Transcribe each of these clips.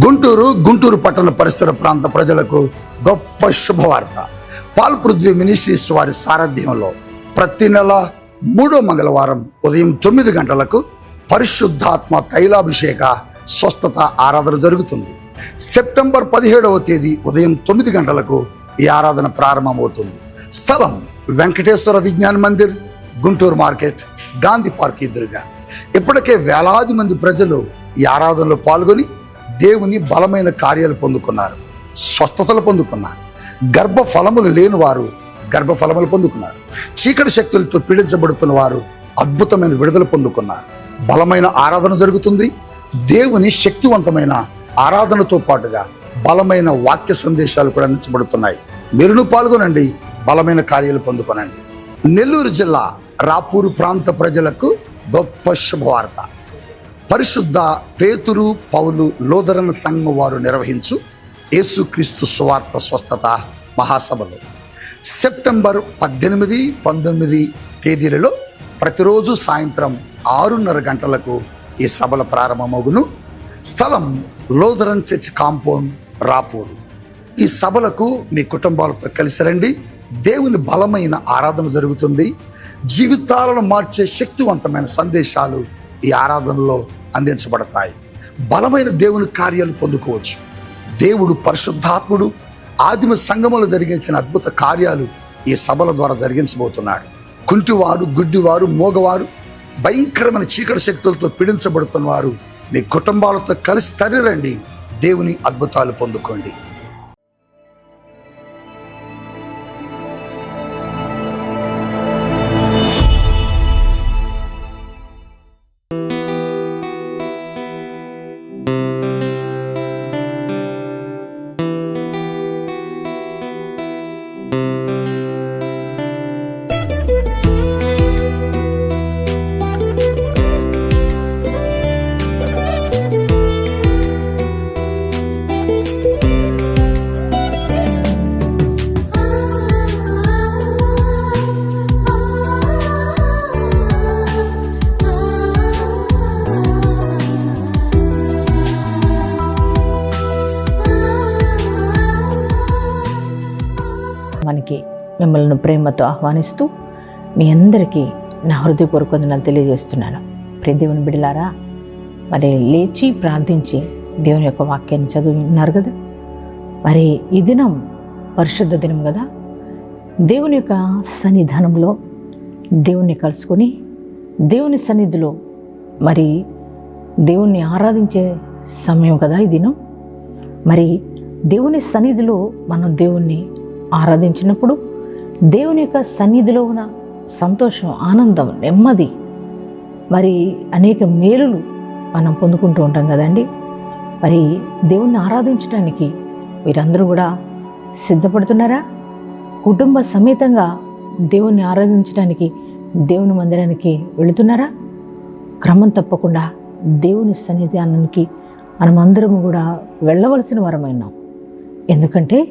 గుంటూరు గుంటూరు పట్టణ పరిసర ప్రాంత ప్రజలకు గొప్ప శుభవార్త. పాల్ పృథ్వీ మినిస్ట్రీస్ వారి సారథ్యంలో ప్రతి నెల మూడో మంగళవారం ఉదయం తొమ్మిది గంటలకు పరిశుద్ధాత్మ తైలాభిషేక స్వస్థత ఆరాధన జరుగుతుంది. సెప్టెంబర్ పదిహేడవ తేదీ ఉదయం తొమ్మిది గంటలకు ఈ ఆరాధన ప్రారంభమవుతుంది. స్థలం వెంకటేశ్వర విజ్ఞాన్ మందిర్ గుంటూరు మార్కెట్ గాంధీ పార్క్ ఎదురుగా. ఇప్పటికే వేలాది మంది ప్రజలు ఈ ఆరాధనలో పాల్గొని దేవుని బలమైన కార్యాలు పొందుకున్నారు స్వస్థతలు పొందుకున్నారు గర్భ ఫలములు లేని వారు గర్భ ఫలములు పొందుకున్నారు చీకటి శక్తులతో పీడించబడుతున్న వారు అద్భుతమైన విడుదల పొందుకున్నారు. బలమైన ఆరాధన జరుగుతుంది. దేవుని శక్తివంతమైన ఆరాధనతో పాటుగా బలమైన వాక్య సందేశాలు కూడా అందించబడుతున్నాయి. మీరును పాల్గొనండి బలమైన కార్యాలు పొందుకొనండి. నెల్లూరు జిల్లా రాపూరు ప్రాంత ప్రజలకు గొప్ప శుభవార్త. పరిశుద్ధ పేతురు పౌలు లోదరన సంఘం వారు నిర్వహించు యేసుక్రీస్తు సువార్త స్వస్థత మహాసభలు. సెప్టెంబర్ పద్దెనిమిది పంతొమ్మిది తేదీలలో ప్రతిరోజు సాయంత్రం ఆరున్నర గంటలకు ఈ సభల ప్రారంభమగును. స్థలం లోదరన్ చర్చ్ కాంపౌండ్ రాపూరు. ఈ సభలకు మీ కుటుంబాలతో కలిసి రండి. దేవుని బలమైన ఆరాధన జరుగుతుంది. జీవితాలను మార్చే శక్తివంతమైన సందేశాలు ఈ ఆరాధనలో అందించబడతాయి. బలమైన దేవుని కార్యాలు పొందుకోవచ్చు. దేవుడు పరిశుద్ధాత్ముడు ఆదిమ సంగములు జరిగించిన అద్భుత కార్యాలు ఈ సభల ద్వారా జరిగించబోతున్నాడు. కుంటివారు గుడ్డివారు మోగవారు భయంకరమైన చీకటి శక్తులతో పీడించబడుతున్న వారు మీ కుటుంబాలతో కలిసి తరలిరండి. దేవుని అద్భుతాలు పొందుకోండి. మిమ్మల్ని ప్రేమతో ఆహ్వానిస్తూ మీ అందరికీ నా హృదయపూర్వక వందనాలు తెలియజేస్తున్నాను. ప్రియ దేవుని బిడలారా మరి లేచి ప్రార్థించి దేవుని యొక్క వాక్యాన్ని చదువున్నారు కదా? మరి ఈ దినం పరిశుద్ధ దినం కదా? దేవుని యొక్క సన్నిధానంలో దేవుణ్ణి కలుసుకొని దేవుని సన్నిధిలో మరి దేవుణ్ణి ఆరాధించే సమయం కదా ఈ దినం? మరి దేవుని సన్నిధిలో మనం దేవుణ్ణి ఆరాధించినప్పుడు దేవుని యొక్క సన్నిధిలో ఉన్న సంతోషం ఆనందం నెమ్మది మరి అనేక మేలులు మనం పొందుకుంటూ ఉంటాం కదండి. మరి దేవుణ్ణి ఆరాధించడానికి మీరందరూ కూడా సిద్ధపడుతున్నారా? కుటుంబ సమేతంగా దేవుణ్ణి ఆరాధించడానికి దేవుని మందిరానికి వెళుతున్నారా? క్రమం తప్పకుండా దేవుని సన్నిధానానికి మనమందరము కూడా వెళ్ళవలసిన వరమైనాం ఎందుకంటే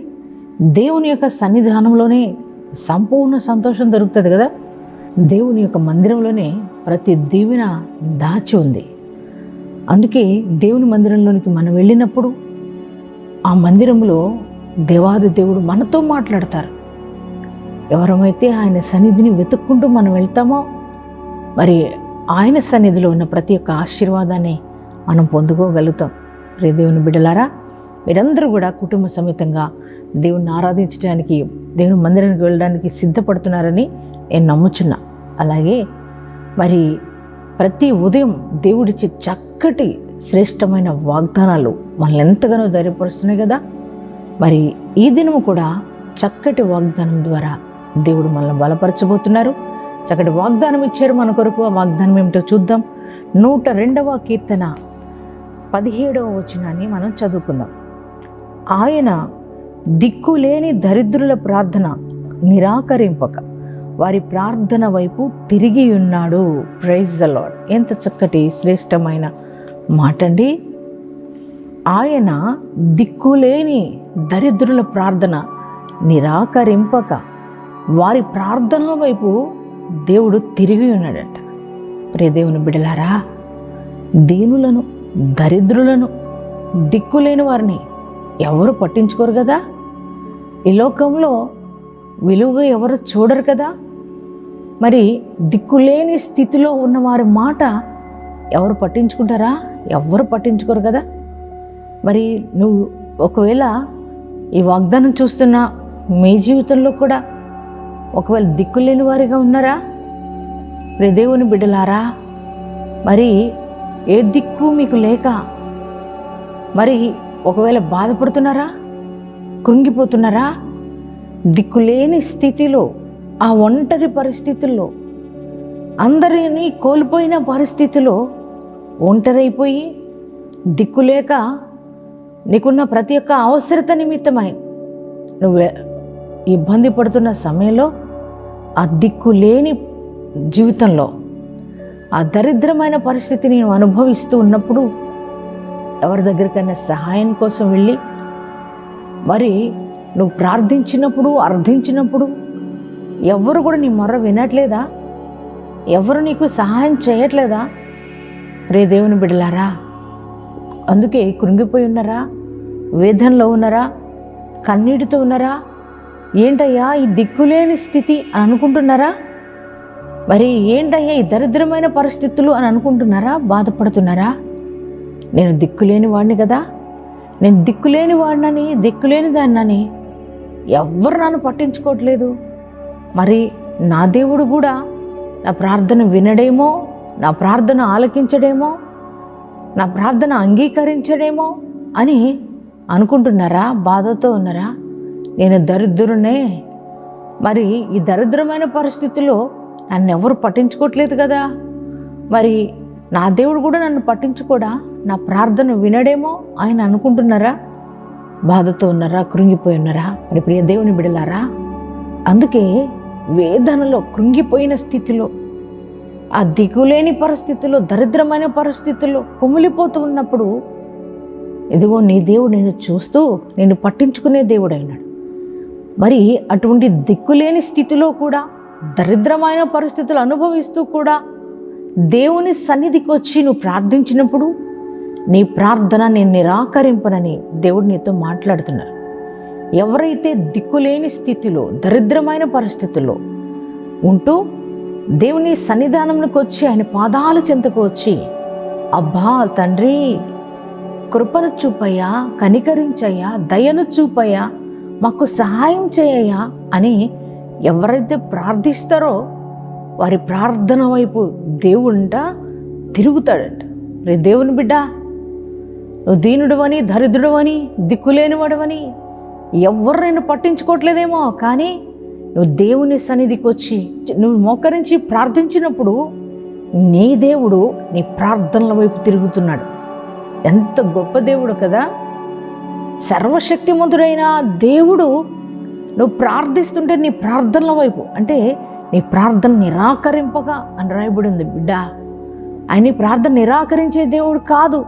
దేవుని యొక్క సన్నిధానంలోనే సంపూర్ణ సంతోషం దొరుకుతుంది కదా? దేవుని యొక్క మందిరంలోనే ప్రతి దీవెన దాచి ఉంది. అందుకే దేవుని మందిరంలోనికి మనం వెళ్ళినప్పుడు ఆ మందిరంలో దేవాది దేవుడు మనతో మాట్లాడతారు. ఎవరమైతే ఆయన సన్నిధిని వెతుక్కుంటూ మనం వెళ్తామో మరి ఆయన సన్నిధిలో ఉన్న ప్రతి ఒక్క ఆశీర్వాదాన్ని మనం పొందుకోగలుగుతాం. రే దేవుని బిడ్డలారా మీరందరూ కూడా కుటుంబ సమేతంగా దేవుణ్ణి ఆరాధించడానికి దేవుని మందిరానికి వెళ్ళడానికి సిద్ధపడుతున్నారని నేను నమ్ముచున్నా. అలాగే మరి ప్రతి ఉదయం దేవుడిచ్చే చక్కటి శ్రేష్టమైన వాగ్దానాలు మనల్ని ఎంతగానో ధైర్యపరుస్తున్నాయి కదా. మరి ఈ దినము కూడా చక్కటి వాగ్దానం ద్వారా దేవుడు మనల్ని బలపరచబోతున్నారు. చక్కటి వాగ్దానం ఇచ్చారు మన కొరకు. ఆ వాగ్దానం ఏమిటో చూద్దాం. నూట రెండవ కీర్తన పదిహేడవ వచనాన్ని మనం చదువుకుందాం. ఆయన దిక్కులేని దరిద్రుల ప్రార్థన నిరాకరింపక. వారి ప్రార్థన వైపు తిరిగి ఉన్నాడు. ప్రైజ్ ద లాడ్ ఎంత చక్కటి శ్రేష్టమైన మాట అండి ఆయన దిక్కులేని దరిద్రుల ప్రార్థన నిరాకరింపక. వారి ప్రార్థనల వైపు దేవుడు తిరిగి ఉన్నాడట. ప్రే దేవుని బిడలారా దీనులను దరిద్రులను దిక్కులేని వారిని ఎవరు పట్టించుకోరు కదా? ఈ లోకంలో విలువగా ఎవరు చూడరు కదా? మరి దిక్కులేని స్థితిలో ఉన్న వారి మాట ఎవరు పట్టించుకుంటారా? ఎవరు పట్టించుకోరు కదా? మరి నువ్వు ఒకవేళ ఈ వాగ్దానం చూస్తున్న మీ జీవితంలో కూడా ఒకవేళ దిక్కులేని వారిగా ఉన్నారా? ప్రదేవుని బిడ్డలారా మరి ఏ దిక్కు మీకు లేక మరి ఒకవేళ బాధపడుతున్నారా? కృంగిపోతున్నారా? దిక్కులేని స్థితిలో ఆ ఒంటరి పరిస్థితుల్లో అందరినీ కోల్పోయిన పరిస్థితిలో ఒంటరైపోయి దిక్కులేక నీకున్న ప్రతి ఒక్క అవసరత నిమిత్తమై నువ్వు ఇబ్బంది పడుతున్న సమయంలో ఆ దిక్కులేని జీవితంలో ఆ దరిద్రమైన పరిస్థితిని నువ్వు అనుభవిస్తూ ఉన్నప్పుడు ఎవరి దగ్గరికైనా సహాయం కోసం వెళ్ళి మరి నువ్వు ప్రార్థించినప్పుడు అర్థించినప్పుడు ఎవరు కూడా నీ మొర్ర వినట్లేదా? ఎవరు నీకు సహాయం చేయట్లేదా? రే దేవుని బిడ్డలారా అందుకే కృంగిపోయి ఉన్నారా? వేదనలో ఉన్నారా? కన్నీటితో ఉన్నారా? ఏంటయ్యా ఈ దిక్కులేని స్థితి అని అనుకుంటున్నారా? మరి ఏంటయ్యా ఈ దరిద్రమైన పరిస్థితులు అని అనుకుంటున్నారా? బాధపడుతున్నారా? నేను దిక్కులేని వాడిని కదా? నేను దిక్కులేని వాడినని దిక్కులేని దాన్నని ఎవ్వరు నన్ను పట్టించుకోవట్లేదు. మరి నా దేవుడు కూడా నా ప్రార్థన వినడేమో నా ప్రార్థన ఆలకించడేమో నా ప్రార్థన అంగీకరించడేమో అని అనుకుంటున్నారా? బాధతో ఉన్నారా? నేను దరిద్రునే. మరి ఈ దరిద్రమైన పరిస్థితిలో నన్ను ఎవరు పట్టించుకోవట్లేదు కదా? మరి నా దేవుడు కూడా నన్ను పట్టించుకోడా? నా ప్రార్థన వినడేమో ఆయన అనుకుంటున్నారా? బాధతో ఉన్నారా? కృంగిపోయి ఉన్నారా? మరి ప్రియ దేవుని బిడలారా అందుకే వేదనలో కృంగిపోయిన స్థితిలో ఆ దిగులేని పరిస్థితిలో దరిద్రమైన పరిస్థితుల్లో కుమిలిపోతూ ఉన్నప్పుడు ఇదిగో నీ దేవుడు నేను చూస్తూ నేను పట్టించుకునే దేవుడు అయినాడు మరి అటువంటి దిక్కులేని స్థితిలో కూడా దరిద్రమైన పరిస్థితులు అనుభవిస్తూ కూడా దేవుని సన్నిధికి వచ్చి నువ్వు ప్రార్థించినప్పుడు నీ ప్రార్థన నేను నిరాకరింపనని దేవుడు నీతో మాట్లాడుతున్నారు. ఎవరైతే దిక్కులేని స్థితిలో దరిద్రమైన పరిస్థితుల్లో ఉంటూ దేవుని సన్నిధానంలోకి వచ్చి ఆయన పాదాల చెంతకు వచ్చి అబ్బా తండ్రి కృపను చూపయ్యా కనికరించయ్యా దయను చూపయ్యా మాకు సహాయం చేయయ్యా అని ఎవరైతే ప్రార్థిస్తారో వారి ప్రార్థన వైపు దేవుంట తిరుగుతాడంట. రే దేవుని బిడ్డ నువ్వు దీనుడవని దరిద్రుడవని దిక్కులేనివాడవని ఎవరు నేను పట్టించుకోవట్లేదేమో. కానీ నువ్వు దేవుని సన్నిధికి వచ్చి నువ్వు మోకరించి ప్రార్థించినప్పుడు నీ దేవుడు నీ ప్రార్థనల వైపు తిరుగుతున్నాడు. ఎంత గొప్ప దేవుడు కదా! సర్వశక్తిమంతుడైన దేవుడు నువ్వు ప్రార్థిస్తుంటే నీ ప్రార్థనల వైపు అంటే నీ ప్రార్థన నిరాకరింపగా అని రాయబడి ఉంది బిడ్డ. ఆయన ప్రార్థన నిరాకరించే దేవుడు కాదు.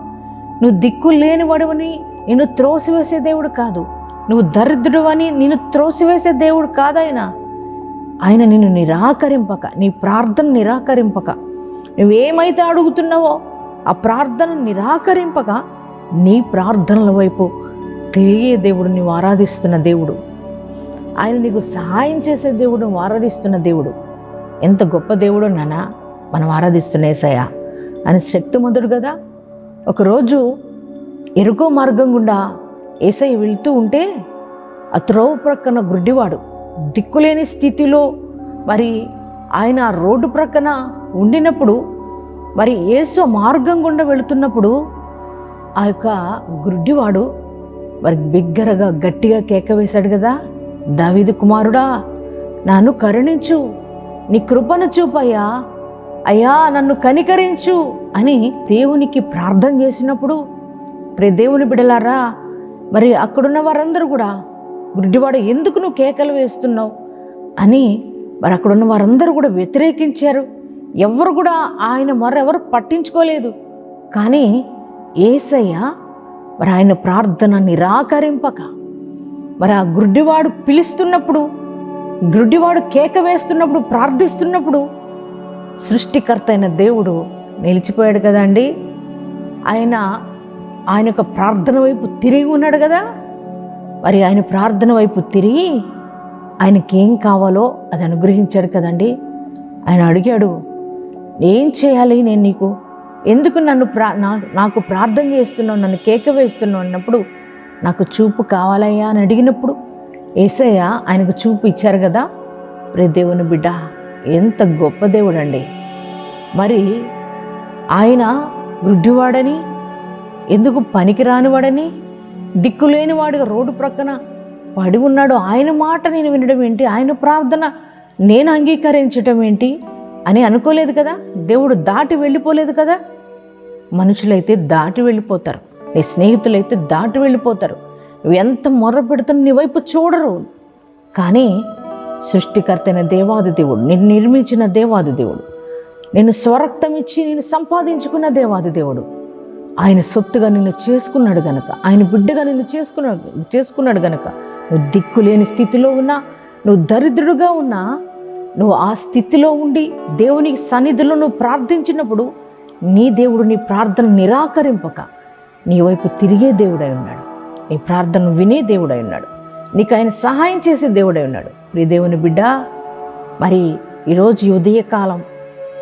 నువ్వు దిక్కు లేనివాడవని నిన్ను త్రోసివేసే దేవుడు కాదు. నువ్వు దరిద్రుడు అని నిన్ను త్రోసివేసే దేవుడు కాదాయన ఆయన నిన్ను నిరాకరింపక నీ ప్రార్థన నిరాకరింపక. నువ్వేమైతే అడుగుతున్నావో ఆ ప్రార్థన నిరాకరింపక నీ ప్రార్థనల వైపు తిరిగే దేవుడు నువ్వు ఆరాధిస్తున్న దేవుడు. ఆయన నీకు సహాయం చేసే దేవుడు నువ్వు ఆరాధిస్తున్న దేవుడు. ఎంత గొప్ప దేవుడు నానా మనం ఆరాధిస్తున్న ఏసయ్య అని శక్తిమంతుడు కదా. ఒకరోజు ఎరుకో మార్గం గుండా ఏసై వెళ్తూ ఉంటే ఆ త్రోవ ప్రక్కన గుడ్డివాడు దిక్కులేని స్థితిలో మరి ఆయన రోడ్డు ప్రక్కన ఉండినప్పుడు మరి ఏసు మార్గం గుండా వెళుతున్నప్పుడు ఆ యొక్క గుడ్డివాడు మరి బిగ్గరగా గట్టిగా కేక వేశాడు కదా దావీదు కుమారుడా నన్ను కరుణించు నీ కృపను చూపయ్యా అయ్యా నన్ను కనికరించు అని దేవునికి ప్రార్థన చేసినప్పుడు ప్రే దేవుని బిడలారా మరి అక్కడున్న వారందరూ కూడా గుడ్డివాడు ఎందుకు నువ్వు కేకలు వేస్తున్నావు? అని మరి అక్కడున్న వారందరూ కూడా వ్యతిరేకించారు. ఎవరు కూడా ఆయన మరెవరు పట్టించుకోలేదు. కానీ ఏసయ్య మరి ఆయన ప్రార్థన నిరాకరింపక మరి ఆ గుడ్డివాడు పిలుస్తున్నప్పుడు గుడ్డివాడు కేక వేస్తున్నప్పుడు ప్రార్థిస్తున్నప్పుడు సృష్టికర్త అయిన దేవుడు నిలిచిపోయాడు కదండి ఆయన ఆయన యొక్క ప్రార్థన వైపు తిరిగి ఉన్నాడు కదా. మరి ఆయన ప్రార్థన వైపు తిరిగి ఆయనకి ఏం కావాలో అది అనుగ్రహించాడు కదండి ఆయన అడిగాడు ఏం చేయాలి నేను నీకు? ఎందుకు నన్ను ప్రా నా- నాకు ప్రార్థన చేస్తున్నావు నన్ను కేక వేస్తున్నావు? అన్నప్పుడు నాకు చూపు కావాలయ్యా అని అడిగినప్పుడు ఏసయ్య ఆయనకు చూపు ఇచ్చారు కదా. రే దేవుని బిడ్డ ఎంత గొప్ప దేవుడండి. మరి ఆయన వృద్ధివాడని ఎందుకు పనికిరానివాడని దిక్కులేనివాడుగా రోడ్డు ప్రక్కన పడి ఉన్నాడు ఆయన మాట నేను వినడం ఏంటి? ఆయన ప్రార్థన నేను అంగీకరించడం ఏంటి? అని అనుకోలేదు కదా? దేవుడు దాటి వెళ్ళిపోలేదు కదా? మనుషులైతే దాటి వెళ్ళిపోతారు. నీ స్నేహితులైతే దాటి వెళ్ళిపోతారు. నువ్వు ఎంత మొర్ర పెడుతున్న నీ వైపు చూడరు. కానీ సృష్టికర్తైన దేవాది దేవుడు నేను నిర్మించిన దేవాది దేవుడు నేను స్వరక్తం ఇచ్చి నేను సంపాదించుకున్న దేవాది దేవుడు. ఆయన సొత్తుగా నిన్ను చేసుకున్నాడు గనక ఆయన బిడ్డగా నిన్ను చేసుకున్నాడు చేసుకున్నాడు గనక నువ్వు దిక్కులేని స్థితిలో ఉన్నా నువ్వు దరిద్రుడుగా ఉన్నా నువ్వు ఆ స్థితిలో ఉండి దేవుని సన్నిధిలో నువ్వు ప్రార్థించినప్పుడు నీ దేవుడు నీ ప్రార్థన నిరాకరింపక నీ వైపు తిరిగే దేవుడై ఉన్నాడు. నీ ప్రార్థన వినే దేవుడై ఉన్నాడు. నీకు ఆయన సహాయం చేసే దేవుడై ఉన్నాడు. ప్రియ దేవుని బిడ్డ మరి ఈరోజు ఉదయకాలం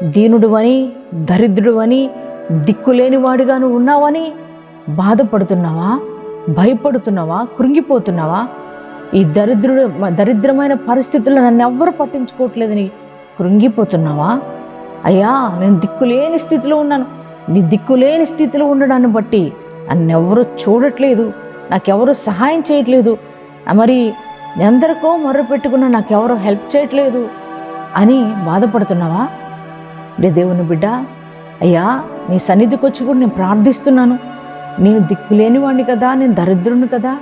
దీనుడు అని దరిద్రుడు అని దిక్కులేనివాడిగా నువ్వు ఉన్నావని బాధపడుతున్నావా? భయపడుతున్నావా? కృంగిపోతున్నావా? ఈ దరిద్రుడు దరిద్రమైన పరిస్థితుల్లో నన్ను ఎవ్వరు పట్టించుకోవట్లేదని కృంగిపోతున్నావా? అయ్యా నేను దిక్కులేని స్థితిలో ఉన్నాను. నీ దిక్కులేని స్థితిలో ఉండడాన్ని బట్టి నన్ను ఎవరు చూడట్లేదు. నాకెవరు సహాయం చేయట్లేదు. మరి ఎందరికో మొర్ర పెట్టుకున్నా నాకెవరు హెల్ప్ చేయట్లేదు అని బాధపడుతున్నావా? రే దేవుని బిడ్డ అయ్యా నీ సన్నిధికి వచ్చి కూడా నేను ప్రార్థిస్తున్నాను. నేను దిక్కులేనివాడిని కదా నేను దరిద్రుని కదా.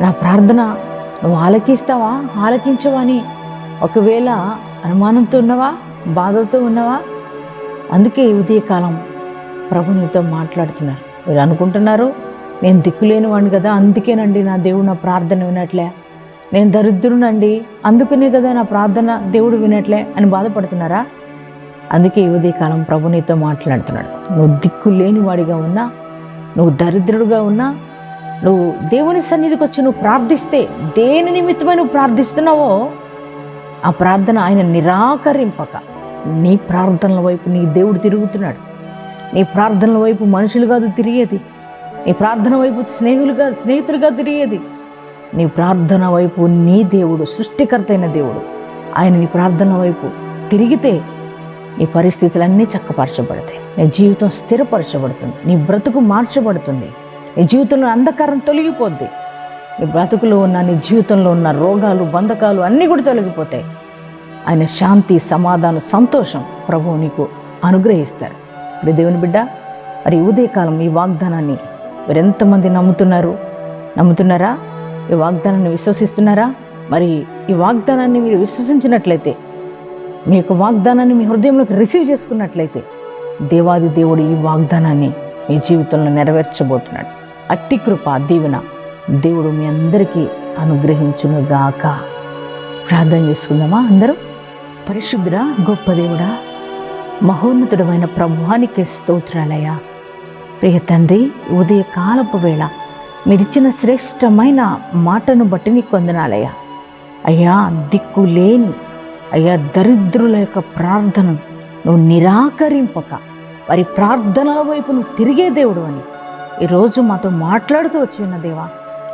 నా ప్రార్థన నువ్వు ఆలకిస్తావా? ఆలకించవని ఒకవేళ అనుమానంతో ఉన్నవా? బాధతో ఉన్నవా? అందుకే ఉదయకాలం ప్రభు నీతో మాట్లాడుతున్నారు. మీరు అనుకుంటున్నారు నేను దిక్కులేని వాడిని కదా అందుకేనండి నా దేవుడు నా ప్రార్థన వినట్లే. నేను దరిద్రునండి అందుకనే కదా నా ప్రార్థన దేవుడు వినట్లే అని బాధపడుతున్నారా? అందుకే ఈ ఉదయకాలం ప్రభు నీతో మాట్లాడుతున్నాడు. నువ్వు దిక్కు లేనివాడిగా ఉన్నా నువ్వు దరిద్రుడుగా ఉన్నా నువ్వు దేవుని సన్నిధికి వచ్చి నువ్వు ప్రార్థిస్తే దేని నిమిత్తమై నువ్వు ప్రార్థిస్తున్నావో ఆ ప్రార్థన ఆయన నిరాకరింపక నీ ప్రార్థనల వైపు నీ దేవుడు తిరుగుతున్నాడు. నీ ప్రార్థనల వైపు మనుషులు కాదు తిరిగేది. నీ ప్రార్థన వైపు స్నేహితులుగా స్నేహితులుగా తిరిగేది. నీ ప్రార్థన వైపు నీ దేవుడు సృష్టికర్త అయిన దేవుడు. ఆయన నీ ప్రార్థన వైపు తిరిగితే నీ పరిస్థితులన్నీ చక్కపరచబడతాయి. నీ జీవితం స్థిరపరచబడుతుంది. నీ బ్రతుకు మార్చబడుతుంది. నీ జీవితంలో అంధకారం తొలగిపోద్ది. నీ బ్రతుకులో ఉన్న నీ జీవితంలో ఉన్న రోగాలు బంధకాలు అన్నీ కూడా తొలగిపోతాయి. ఆయన శాంతి సమాధానం సంతోషం ప్రభువు నీకు అనుగ్రహిస్తారు. మరి దేవుని బిడ్డ మరి ఉదయకాలం ఈ వాగ్దానాన్ని మీరు ఎంతమంది నమ్ముతున్నారు? నమ్ముతున్నారా? ఈ వాగ్దానాన్ని విశ్వసిస్తున్నారా? మరి ఈ వాగ్దానాన్ని మీరు విశ్వసించినట్లయితే మీ యొక్క వాగ్దానాన్ని మీ హృదయంలోకి రిసీవ్ చేసుకున్నట్లయితే దేవాది దేవుడు ఈ వాగ్దానాన్ని మీ జీవితంలో నెరవేర్చబోతున్నాడు. అట్టి కృప దీవెన దేవుడు మీ అందరికీ అనుగ్రహించునుగాక. ప్రార్థన చేసుకుందామా అందరూ? పరిశుద్ధుడా గొప్ప దేవుడా మహోన్నతుడమైన ప్రభువానికి స్తోత్రాలయ ప్రియ తండ్రి ఉదయ కాలపు వేళ మీరిచ్చిన శ్రేష్టమైన మాటను బట్టి నీకు వందనాలయ్యా. అయ్యా దిక్కు లేని అయ్యా దరిద్రుల యొక్క ప్రార్థనను నువ్వు నిరాకరింపక వారి ప్రార్థనల వైపు నువ్వు తిరిగే దేవుడు అని ఈరోజు మాతో మాట్లాడుతూ వచ్చి ఉన్న దేవా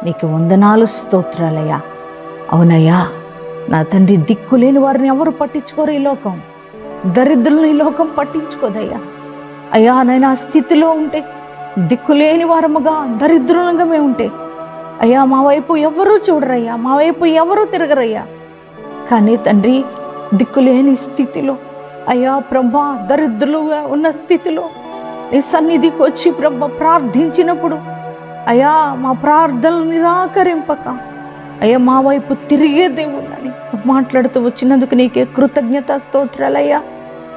నీకు వందనాలు స్తోత్రాలయ్యా. అవునయ్యా నా తండ్రి దిక్కు లేని వారిని ఎవరు పట్టించుకోరు ఈ లోకం? దరిద్రులను ఈ లోకం పట్టించుకోదయ్యా. అయ్యా నైనా ఆ స్థితిలో ఉంటే దిక్కులేని వారముగా దరిద్రులంగా మేము ఉంటే. అయ్యా మా వైపు ఎవరూ చూడరయ్యా మా వైపు ఎవరూ తిరగరయ్యా. కానీ తండ్రి దిక్కులేని స్థితిలో అయ్యా ప్రభా దరిద్రులుగా ఉన్న స్థితిలో నీ సన్నిధికి వచ్చి ప్రభ ప్రార్థించినప్పుడు అయ్యా మా ప్రార్థనలు నిరాకరింపక అయ్యా మా వైపు తిరిగే దేవుళ్ళని మాట్లాడుతూ వచ్చినందుకు నీకే కృతజ్ఞత స్తోత్రాలయ్యా.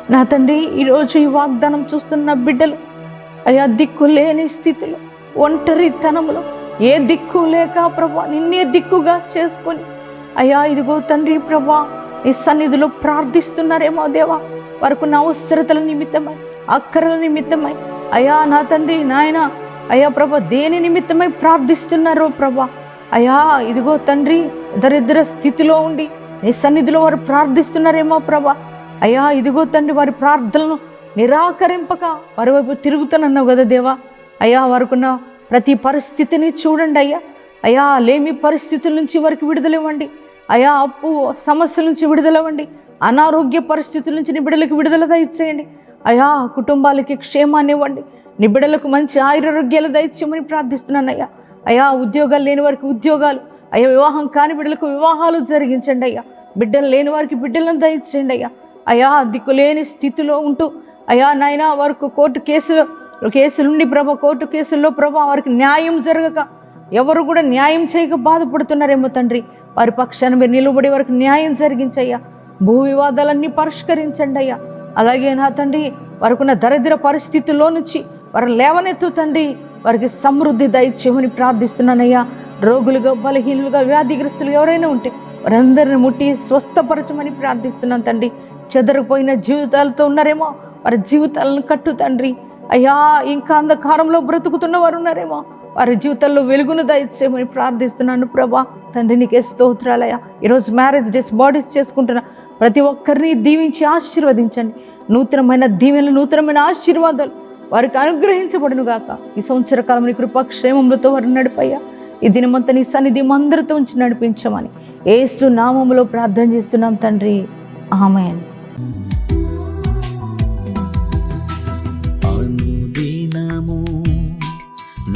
నా తండ్రి ఈరోజు ఈ వాగ్దానం చూస్తున్న బిడ్డలు అయ్యా దిక్కు లేని స్థితిలో ఒంటరితనంలో ఏ దిక్కు లేక ప్రభా నిన్నే దిక్కుగా చేసుకొని అయ్యా ఇదిగో తండ్రి ప్రభా నీ సన్నిధిలో ప్రార్థిస్తున్నారేమో దేవా వారికి నా అవసరతల నిమిత్తమై అక్కరల నిమిత్తమై అయ్యా నా తండ్రి నాయన అయ్యా ప్రభా దేని నిమిత్తమై ప్రార్థిస్తున్నారో ప్రభా అయ్యా ఇదిగో తండ్రి దరిద్ర స్థితిలో ఉండి నీ సన్నిధిలో వారు ప్రార్థిస్తున్నారేమో ప్రభా అయ్యా ఇదిగో తండ్రి వారి ప్రార్థనలను నిరాకరింపక మరోవైపు తిరుగుతానన్నావు కదా దేవా. అయ్యా వారికున్న ప్రతి పరిస్థితిని చూడండి అయ్యా. అయ్యా లేమి పరిస్థితుల నుంచి వారికి విడుదలివ్వండి అయా అప్పు సమస్యల నుంచి విడుదలవ్వండి అనారోగ్య పరిస్థితుల నుంచి నిబిడలకు విడుదల దయచేయండి. అయా కుటుంబాలకి క్షేమాన్ని ఇవ్వండి. నిబిడలకు మంచి ఆయురారోగ్యాలు దయచేయమని ప్రార్థిస్తున్నాను అయ్యా. అయా ఉద్యోగాలు లేని వారికి ఉద్యోగాలు. అయ్యా వివాహం కాని బిడ్డలకు వివాహాలు జరిగించండి అయ్యా. బిడ్డలు లేని వారికి బిడ్డలను దయచేయండి అయ్యా. అయా దిక్కులేని స్థితిలో ఉంటూ అయా నాయన వారికి కోర్టు కేసులు కేసులుండి ప్రభా కోర్టు కేసుల్లో ప్రభా వారికి న్యాయం జరగక ఎవరు కూడా న్యాయం చేయక బాధపడుతున్నారేమో తండ్రి. వారి పక్షాన మీరు నిలబడి వారికి న్యాయం జరిగించయ్యా. భూ వివాదాలన్నీ పరిష్కరించండి అయ్యా. అలాగే నా తండ్రి వారికున్న దరిద్ర పరిస్థితుల్లో నుంచి వారు లేవనెత్తు తండ్రి. వారికి సమృద్ధి దయచేయమని ప్రార్థిస్తున్నానయ్యా. రోగులుగా బలహీనులుగా వ్యాధిగ్రస్తులు ఎవరైనా ఉంటే వారందరిని ముట్టి స్వస్థపరచమని ప్రార్థిస్తున్నాను తండ్రి. చెదరిపోయిన జీవితాలతో ఉన్నారేమో వారి జీవితాలను కట్టు తండ్రి. అయ్యా ఇంకా అంధకారంలో బ్రతుకుతున్న వారు ఉన్నారేమో వారి జీవితాల్లో వెలుగును దయచేయమని ప్రార్థిస్తున్నాను ప్రభా. తండ్రి నీకే స్తోత్రాలయ్యా. ఈరోజు మ్యారేజ్ డేస్ బాడీస్ చేసుకుంటున్న ప్రతి ఒక్కరిని దీవించి ఆశీర్వదించండి. నూతనమైన దీవెనలు నూతనమైన ఆశీర్వాదాలు వారికి అనుగ్రహించబడును గాక. ఈ సంవత్సర కాలం నీ కృపాక్షేమములతో వారిని నడిపయ్యా. ఈ దినమంతా నీ సన్నిధి మందరితో ఉంచి నడిపించమని ఏసు నామములో ప్రార్థన చేస్తున్నాం తండ్రి. ఆమెన్.